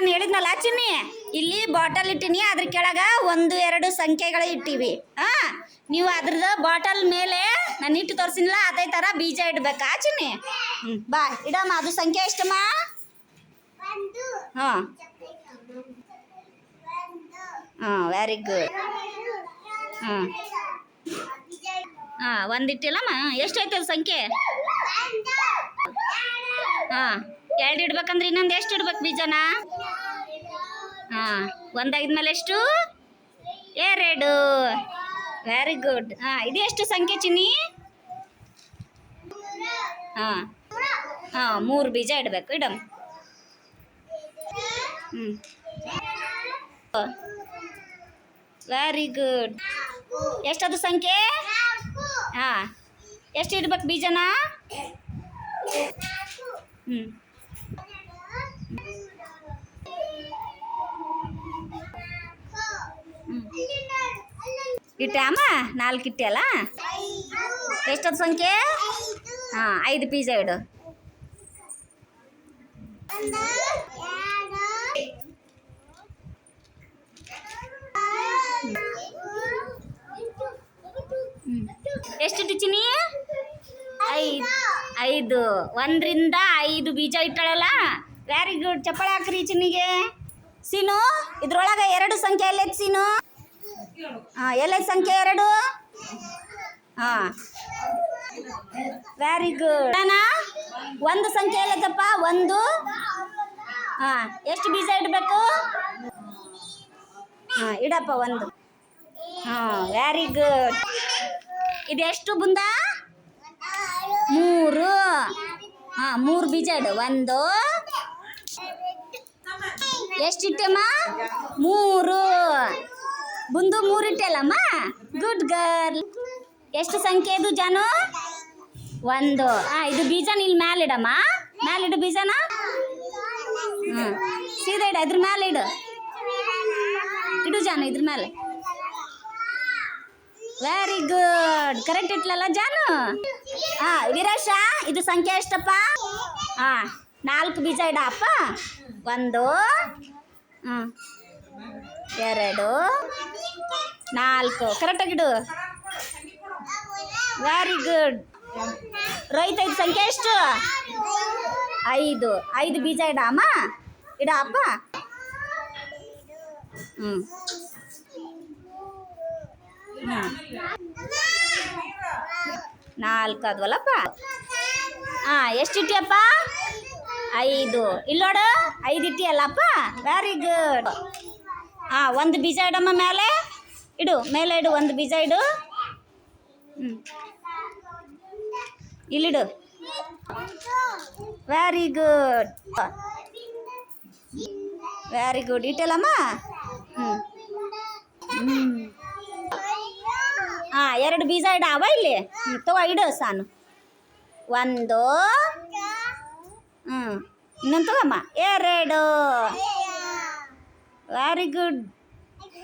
ನಾನು ಹೇಳಿದ್ನಲ್ಲ ಚಿನ್ನಿ? ಇಲ್ಲಿ ಬಾಟಲ್ ಇಟ್ಟಿನಿ, ಅದ್ರ ಕೆಳಗ ಒಂದು, ಎರಡು ಸಂಖ್ಯೆಗಳು ಇಟ್ಟಿವಿ. ಹಾ, ನೀವು ಅದ್ರದ ಬಾಟಲ್ ಮೇಲೆ ನಾನು ಇಟ್ಟು ತೋರಿಸಿನಿಲ್ಲ, ಅದೇ ಥರ ಬೀಜ ಇಡ್ಬೇಕಾ ಚಿನ್ನಿ? ಹ್ಞೂ ಬಾ, ಇಡಮ್ಮ, ಅದು ಸಂಖ್ಯೆ ಎಷ್ಟಮ್ಮ? ಹಾಂ. ಹಾಂ ವೆರಿ ಗುಡ್ ಹಾಂ. ಹಾಂ ಒಂದಿಟ್ಟಿಲ್ಲಮ್ಮ ಎಷ್ಟೈತೆ ಸಂಖ್ಯೆ? ಹಾಂ, ಎರಡು ಇಡ್ಬೇಕಂದ್ರೆ ಇನ್ನೊಂದು ಎಷ್ಟು ಇಡ್ಬೇಕು ಬೀಜನ? ಹಾಂ ಒಂದಾಗಿದ್ಮೇಲೆ ಎಷ್ಟು? ಎರಡು. ವೆರಿ ಗುಡ್ ಹಾಂ, ಇದು ಎಷ್ಟು ಸಂಖ್ಯೆ ಚಿನ್ನಿ? ಹಾಂ ಹಾಂ, ಮೂರು ಬೀಜ ಇಡಬೇಕು, ಇಡಮ್. ವೆರಿ ಗುಡ್ ಎಷ್ಟದು ಸಂಖ್ಯೆ? ಹಾಂ, ಎಷ್ಟು ಇಡ್ಬೇಕು ಬೀಜನ? ಹ್ಞೂ ಇಟ್ಟೆ ಅಮ್ಮ ನಾಲ್ಕು ಇಟ್ಟೆ ಅಲ್ಲ ಎಷ್ಟದು ಸಂಖ್ಯೆ ಹಾಂ ಐದು ಬೀಜ ಇಡು ಎಷ್ಟು ಚಿನಿ ಐದು ಐದು, ಒಂದರಿಂದ ಐದು ಬೀಜ ಇಟ್ಟಳಲ್ಲ? ವೆರಿ ಗುಡ್ ಚಪ್ಪಳ ಹಾಕ್ರಿ ಚಿನ್ನಿಗೆ. ಸೀನು, ಇದ್ರೊಳಗೆ ಎರಡು ಸಂಖ್ಯೆ ಎಲ್ಲೈತೆ ಸೀನು? ಹಾಂ ಎಲ್ಲೈತೆ ಸಂಖ್ಯೆ ಎರಡು? ಹಾಂ. ವೆರಿ ಗುಡ್ ಒಂದು ಸಂಖ್ಯೆ ಎಲ್ಲೈತಪ್ಪ ಒಂದು. ಹಾಂ, ಎಷ್ಟು ಬೀಜ ಇಡಬೇಕು? ಹಾಂ, ಇಡಪ್ಪ ಒಂದು. ಹಾಂ ವೆರಿ ಗುಡ್ ಇದೆಷ್ಟು ಬುಂದ? ಮೂರು. ಹಾ, ಮೂರು ಬೀಜ ಇಡು. ಒಂದು. ಎಷ್ಟಿಟ್ಟೆಮ್ಮ ಮೂರು. ಬುಂದು ಮೂರು ಇಟ್ಟೆಲ್ಲಮ್ಮ? ಗುಡ್ ಗರ್ಲ್ ಎಷ್ಟು ಸಂಖ್ಯೆ ಇದು ಜಾನು? ಒಂದು. ಹಾಂ ಇದು ಬೀಜ ಇಲ್ಲಿ ಮ್ಯಾಲೆ ಇಡಮ್ಮ. ಮ್ಯಾಲೆ ಇಡು ಬೀಜನ. ಹ್ಞೂ ಸೀದಾ ಇಡ. ಇದ್ರ ಮೇಲೆ ಇಡು. ಇಡು ಜಾನು, ಇದ್ರ ಮೇಲೆ ವೆರಿ ಗುಡ್ ಕರೆಕ್ಟ್ ಇಟ್ಲಲ್ಲ ಜಾನು? ಹಾ ವೀರೇಶ ಇದು ಸಂಖ್ಯೆ ಎಷ್ಟಪ್ಪ? ಹಾ ನಾಲ್ಕು ಬೀಜ ಇಡಪ್ಪ. ಒಂದು ಹ್ಞೂ ಎರಡು, ನಾಲ್ಕು. ಕರೆಕ್ಟಾಗಿಡು ವೆರಿ ಗುಡ್ ರೈತ ಇದು ಸಂಖ್ಯೆ ಎಷ್ಟು? ಐದು. ಐದು ಬೀಜ ಇಡ ಅಮ್ಮ ಇಡ ಅಪ್ಪ ಹ್ಞೂ ಹ್ಞೂ ನಾಲ್ಕು ಅದ್ವಲ್ಲಪ್ಪ ಹಾಂ ಎಷ್ಟು ಇಟ್ಟಿಯಪ್ಪ? ಐದು. ಇಲ್ಲೋಡು ಐದು ಇಟ್ಟಿಯಲ್ಲಪ್ಪ? ವೆರಿ ಗುಡ್ ಹಾಂ ಒಂದು ಬೀಜ ಇಡಮ್ಮ ಮೇಲೆ. ಇಡು ಮೇಲೆ ಇಡು, ಒಂದು ಬೀಜ ಇಡು. ಹ್ಞೂ ಇಲ್ಲಿಡು. ವೆರಿ ಗುಡ್ ವೆರಿ ಗುಡ್ ಇಟ್ಟಲ್ಲಮ್ಮ? ಹ್ಞೂ ಹ್ಞೂ ಎರಡು ಬೀಜ ಇಡ ಅವ ಇಲ್ಲಿ? ಹ್ಞೂ ತಗೋ ಇಡು ಸಾನು. ಒಂದು. ಹ್ಞೂ ಇನ್ನೊಂದು ತಗೋಮ್ಮ. ಎರಡು. Very good